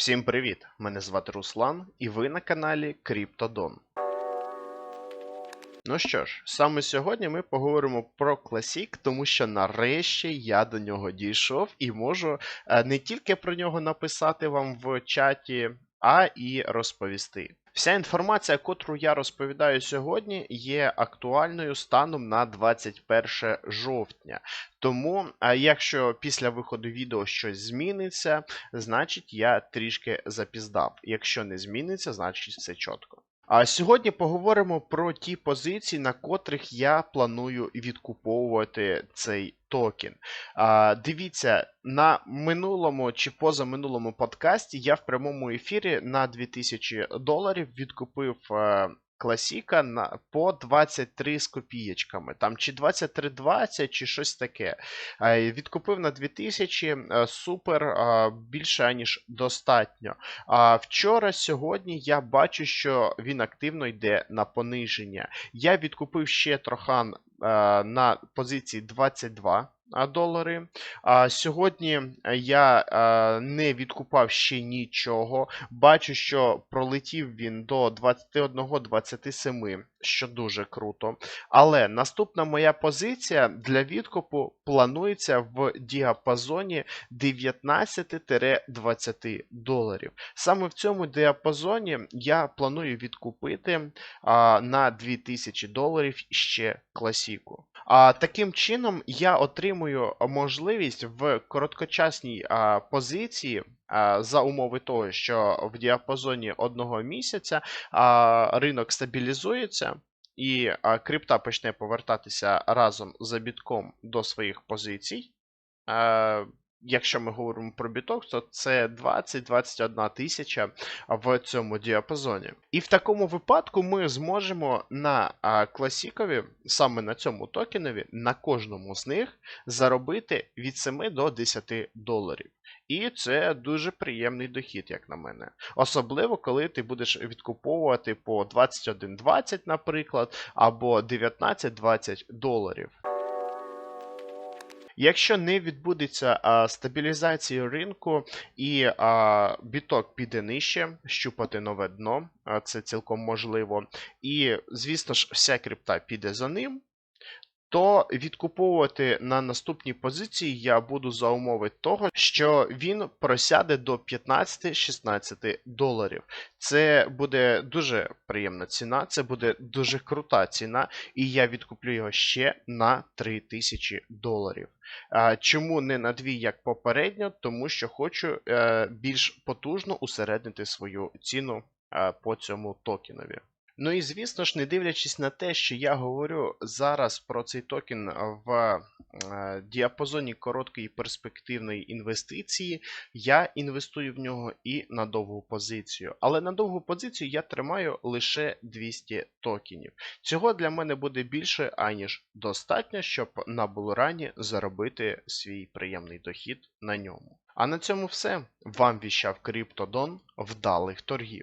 Всім привіт! Мене звати Руслан, і ви на каналі Криптодон. Ну що ж, саме сьогодні ми поговоримо про Classic, тому що нарешті я до нього дійшов і можу е, не тільки про нього написати вам в чаті, а і розповісти. Вся інформація, котру я розповідаю сьогодні, є актуальною станом на 21 жовтня. Тому, якщо після виходу відео щось зміниться, значить я трішки запіздав. Якщо не зміниться, значить все чітко. А сьогодні поговоримо про ті позиції, на котрих я планую відкуповувати цей токен. А, дивіться, на минулому чи позаминулому подкасті я в прямому ефірі на 2000 доларів відкупив. е, Класіка на по 23 з копієчками, там чи 23,20, чи щось таке. Відкупив на 2000, е, супер, е, більше аніж достатньо. А вчора, сьогодні я бачу, що він активно йде на пониження. Я відкупив ще трохан на позиції 22 долари. А сьогодні я е, не відкупав ще нічого. Бачу, що пролетів він до 21-27, що дуже круто. Але наступна моя позиція для відкупу планується в діапазоні 19-20 доларів. Саме в цьому діапазоні я планую відкупити а, на 2000 доларів ще класіку. А таким чином я отримую можливість в короткочасній а, позиції. А, За умови того, що в діапазоні одного місяця ринок стабілізується, і а, крипта почне повертатися разом за бітком до своїх позицій. Е, Якщо ми говоримо про біток, то це 20-21 тисяча в цьому діапазоні. І в такому випадку ми зможемо на класікові, саме на цьому токенові, на кожному з них заробити від 7 до 10 доларів. І це дуже приємний дохід, як на мене. Особливо, коли ти будеш відкуповувати по 21.20, наприклад, або 19-20 доларів. Якщо не відбудеться а, стабілізація ринку і а, біток піде нижче, щупати нове дно, а, це цілком можливо. І, звісно ж, вся крипта піде за ним. То відкуповувати на наступній позиції я буду за умови того, що він просяде до 15-16 доларів. Це буде дуже приємна ціна, це буде дуже крута ціна, і я відкуплю його ще на 3000 доларів. Чому не на дві, як попередньо? Тому що хочу е, більш потужно усереднити свою ціну е, по цьому токенові. Ну і звісно ж, не дивлячись на те, що я говорю зараз про цей токен в е, діапазоні короткої перспективної інвестиції, я інвестую в нього і на довгу позицію. Але на довгу позицію я тримаю лише 200 токенів. Цього для мене буде більше, аніж достатньо, щоб на булрані заробити свій приємний дохід на ньому. А на цьому все. Вам віщав Криптодон вдалих торгів.